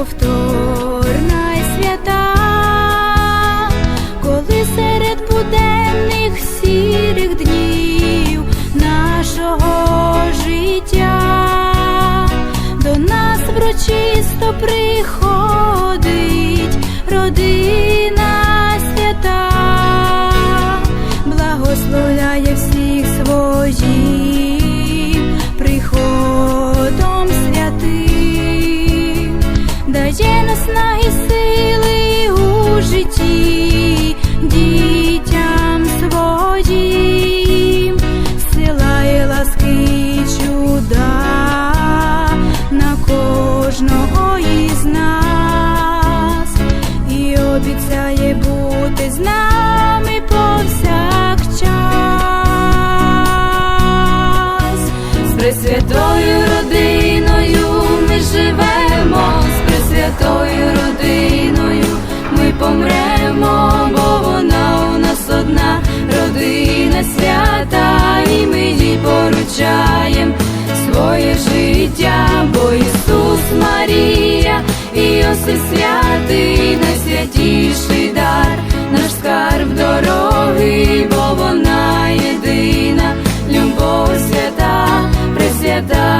Повторна і свята, коли серед буденних сірих днів нашого життя до нас врочисто приходить. Дає наснаги сили у житті дітям своїм, силає ласки чуда на кожного із нас і обіцяє бути з нами повсякчас. З поручаєм своє життя, бо Ісус Марія і Йосиф святий, найсвятіший дар, наш скарб дороги, бо вона єдина, любов свята, пресвята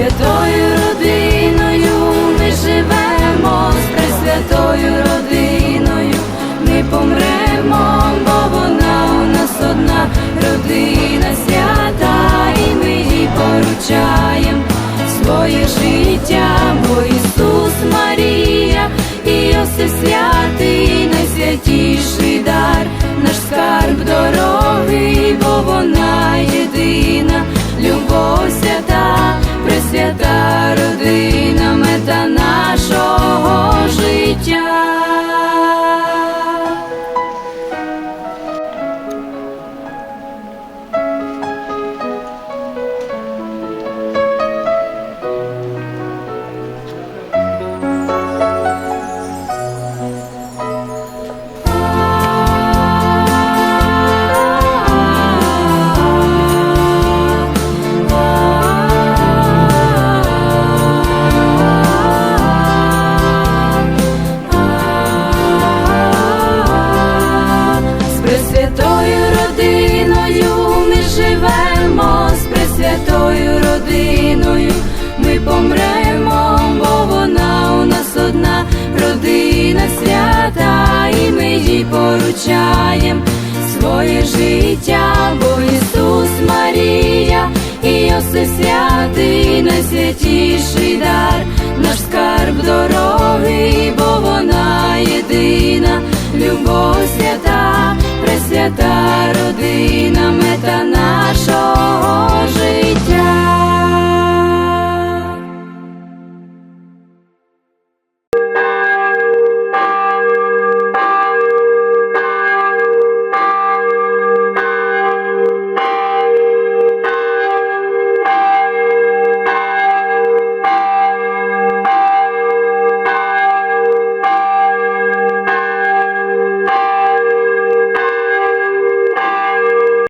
пресвятою родиною ми живемо, з пресвятою родиною ми помремо, бо вона у нас одна родина свята, і ми їй поручаєм своє життя, бо Ісус Марія і Йосиф святий, найсвятіший дар, наш скарб дороги, бо вона єдина, і поручаєм своє життя, бо Ісус Марія і Йосиф святий, найсвятіший дар, наш скарб дороги, бо вона єдина, любов свята,